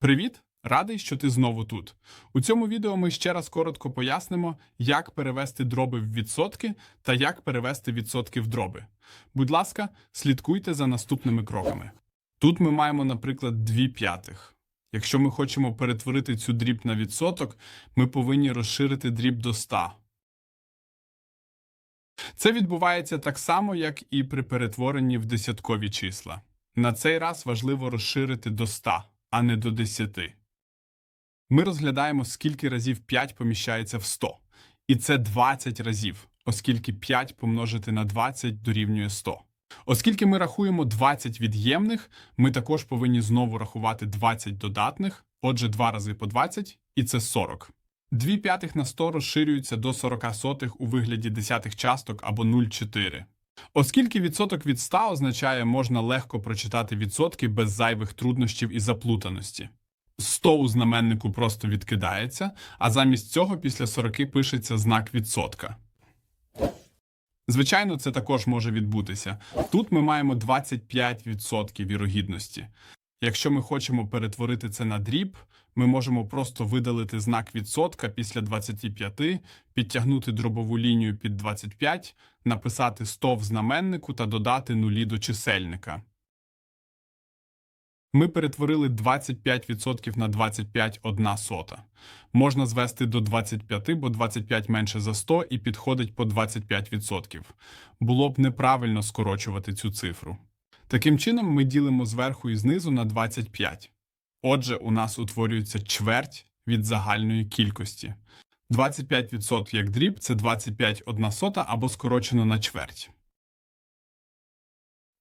Привіт! Радий, що ти знову тут. У цьому відео ми ще раз коротко пояснимо, як перевести дроби в відсотки та як перевести відсотки в дроби. Будь ласка, слідкуйте за наступними кроками. Тут ми маємо, наприклад, 2 п'ятих. Якщо ми хочемо перетворити цю дріб на відсоток, ми повинні розширити дріб до 100. Це відбувається так само, як і при перетворенні в десяткові числа. На цей раз важливо розширити до 100, а не до 10. Ми розглядаємо, скільки разів 5 поміщається в 100. І це 20 разів, оскільки 5 помножити на 20 дорівнює 100. Оскільки ми рахуємо 20 від'ємних, ми також повинні знову рахувати 20 додатних, отже, 2 рази по 20, і це 40. 2 п'ятих на 100 розширюються до 40 сотих у вигляді десятих часток або 0,4. Оскільки відсоток від 100 означає, можна легко прочитати відсотки без зайвих труднощів і заплутаності. 100 у знаменнику просто відкидається, а замість цього після 40 пишеться знак відсотка. Звичайно, це також може відбутися. Тут ми маємо 25% вірогідності. Якщо ми хочемо перетворити це на дріб, ми можемо просто видалити знак відсотка після 25, підтягнути дробову лінію під 25, написати 100 в знаменнику та додати нулі до чисельника. Ми перетворили 25% на 25 одна сота. Можна звести до 25, бо 25 менше за 100 і підходить по 25%. Було б неправильно скорочувати цю цифру. Таким чином ми ділимо зверху і знизу на 25. Отже, у нас утворюється чверть від загальної кількості. 25% як дріб це 25 одна сота або скорочено на чверть.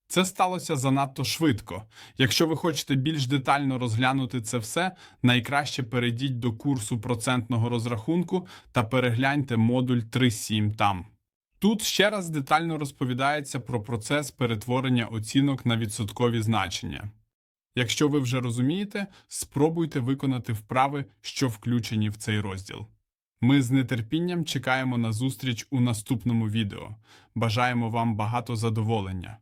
Це сталося занадто швидко. Якщо ви хочете більш детально розглянути це все, найкраще перейдіть до курсу процентного розрахунку та перегляньте модуль 3.7 там. Тут ще раз детально розповідається про процес перетворення оцінок на відсоткові значення. Якщо ви вже розумієте, спробуйте виконати вправи, що включені в цей розділ. Ми з нетерпінням чекаємо на зустріч у наступному відео. Бажаємо вам багато задоволення.